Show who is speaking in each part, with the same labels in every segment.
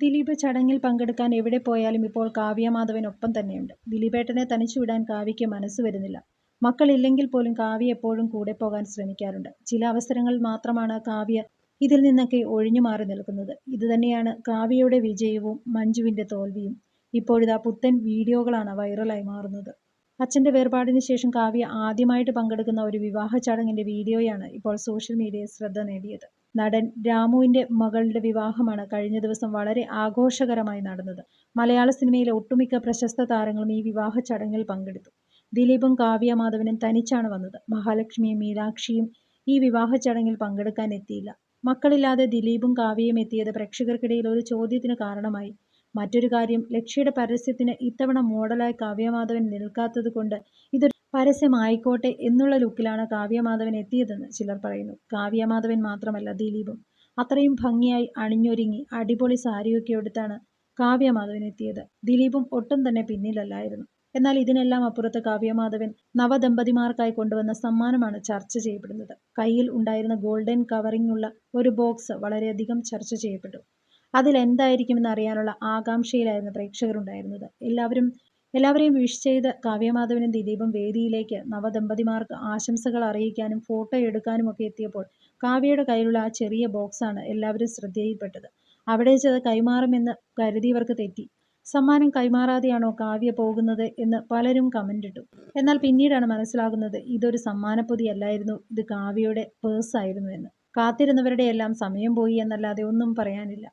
Speaker 1: ദിലീപ് ചടങ്ങിൽ പങ്കെടുക്കാൻ എവിടെ പോയാലും ഇപ്പോൾ കാവ്യ മാധവൻ ഒപ്പം തന്നെയുണ്ട്. ദിലീപേട്ടനെ തനിച്ചു വിടാൻ കാവ്യയ്ക്ക് മനസ്സ് വരുന്നില്ല. മക്കളില്ലെങ്കിൽ പോലും കാവ്യ എപ്പോഴും കൂടെ പോകാൻ ശ്രമിക്കാറുണ്ട്. ചില അവസരങ്ങളിൽ മാത്രമാണ് കാവ്യ ഇതിൽ നിന്നൊക്കെ ഒഴിഞ്ഞു മാറി നിൽക്കുന്നത്. ഇതുതന്നെയാണ് കാവ്യയുടെ വിജയവും മഞ്ജുവിന്റെ തോൽവിയും. ഇപ്പോഴിതാ പുത്തൻ വീഡിയോകളാണ് വൈറലായി മാറുന്നത്. അച്ഛന്റെ വേർപാടിന് ശേഷം കാവ്യ ആദ്യമായിട്ട് പങ്കെടുക്കുന്ന ഒരു വിവാഹ ചടങ്ങിന്റെ വീഡിയോയാണ് ഇപ്പോൾ സോഷ്യൽ മീഡിയയിൽ ശ്രദ്ധ നേടിയത്. നടൻ രാമുവിന്റെ മകളുടെ വിവാഹമാണ് കഴിഞ്ഞ ദിവസം വളരെ ആഘോഷകരമായി നടന്നത്. മലയാള സിനിമയിലെ ഒട്ടുമിക്ക പ്രശസ്ത താരങ്ങളും ഈ വിവാഹ ചടങ്ങിൽ പങ്കെടുത്തു. ദിലീപും കാവ്യ മാധവനും തനിച്ചാണ് വന്നത്. മഹാലക്ഷ്മിയും മീനാക്ഷിയും ഈ വിവാഹ ചടങ്ങിൽ പങ്കെടുക്കാൻ എത്തിയില്ല. മക്കളില്ലാതെ ദിലീപും കാവ്യയും എത്തിയത് പ്രേക്ഷകർക്കിടയിൽ ഒരു ചോദ്യത്തിന് കാരണമായി. മറ്റൊരു കാര്യം ലക്ഷ്യയുടെ പരസ്യത്തിന് ഇത്തവണ മോഡലായി കാവ്യമാധവൻ നിൽക്കാത്തത് കൊണ്ട് ഇതൊരു പരസ്യമായിക്കോട്ടെ എന്നുള്ള ലുക്കിലാണ് കാവ്യമാധവൻ എത്തിയതെന്ന് ചിലർ പറയുന്നു. കാവ്യമാധവൻ മാത്രമല്ല ദിലീപും. അത്രയും ഭംഗിയായി അണിഞ്ഞൊരുങ്ങി അടിപൊളി സാരിയൊക്കെ എടുത്താണ് കാവ്യമാധവൻ എത്തിയത്. ദിലീപും ഒട്ടും തന്നെ പിന്നിലല്ലായിരുന്നു. എന്നാൽ ഇതിനെല്ലാം അപ്പുറത്ത് കാവ്യമാധവൻ നവദമ്പതിമാർക്കായി കൊണ്ടുവന്ന സമ്മാനമാണ് ചർച്ച ചെയ്യപ്പെടുന്നത്. കയ്യിൽ ഉണ്ടായിരുന്ന ഗോൾഡൻ കവറിംഗ് ഉള്ള ഒരു ബോക്സ് വളരെയധികം ചർച്ച ചെയ്യപ്പെട്ടു. അതിൽ എന്തായിരിക്കുമെന്ന് അറിയാനുള്ള ആകാംക്ഷയിലായിരുന്നു പ്രേക്ഷകരുണ്ടായിരുന്നത്. എല്ലാവരും എല്ലാവരെയും വിഷ് ചെയ്ത് കാവ്യമാധവനും ദിലീപും വേദിയിലേക്ക് നവദമ്പതിമാർക്ക് ആശംസകൾ അറിയിക്കാനും ഫോട്ടോ എടുക്കാനും ഒക്കെ എത്തിയപ്പോൾ കാവ്യയുടെ കയ്യിലുള്ള ആ ചെറിയ ബോക്സാണ് എല്ലാവരും ശ്രദ്ധയിൽപ്പെട്ടത്. അവിടെ ചത് കൈമാറുമെന്ന് കരുതിയവർക്ക് തെറ്റി. സമ്മാനം കൈമാറാതെയാണോ കാവ്യ പോകുന്നത് എന്ന് പലരും കമന്റ് ഇട്ടു. എന്നാൽ പിന്നീടാണ് മനസ്സിലാകുന്നത് ഇതൊരു സമ്മാനപ്പൊതിയല്ലായിരുന്നു ഇത് കാവ്യയുടെ പേഴ്സായിരുന്നു എന്ന്. കാത്തിരുന്നവരുടെ എല്ലാം സമയം പോയി എന്നല്ലാതെ ഒന്നും പറയാനില്ല.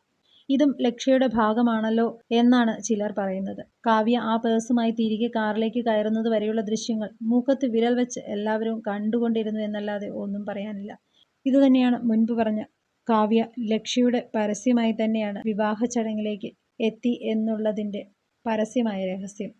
Speaker 1: ഇതും ലക്ഷ്യയുടെ ഭാഗമാണല്ലോ എന്നാണ് ചിലർ പറയുന്നത്. കാവ്യ ആ പേഴ്സുമായി തിരികെ കാറിലേക്ക് കയറുന്നത് വരെയുള്ള ദൃശ്യങ്ങൾ മൂക്കത്ത് വിരൽ വെച്ച് എല്ലാവരും കണ്ടുകൊണ്ടിരുന്നു എന്നല്ലാതെ ഒന്നും പറയാനില്ല. ഇതുതന്നെയാണ് മുൻപ് പറഞ്ഞ കാവ്യ ലക്ഷ്യയുടെ പരസ്യമായി തന്നെയാണ് വിവാഹ ചടങ്ങിലേക്ക് എത്തി എന്നുള്ളതിന്റെ പരസ്യമായ രഹസ്യം.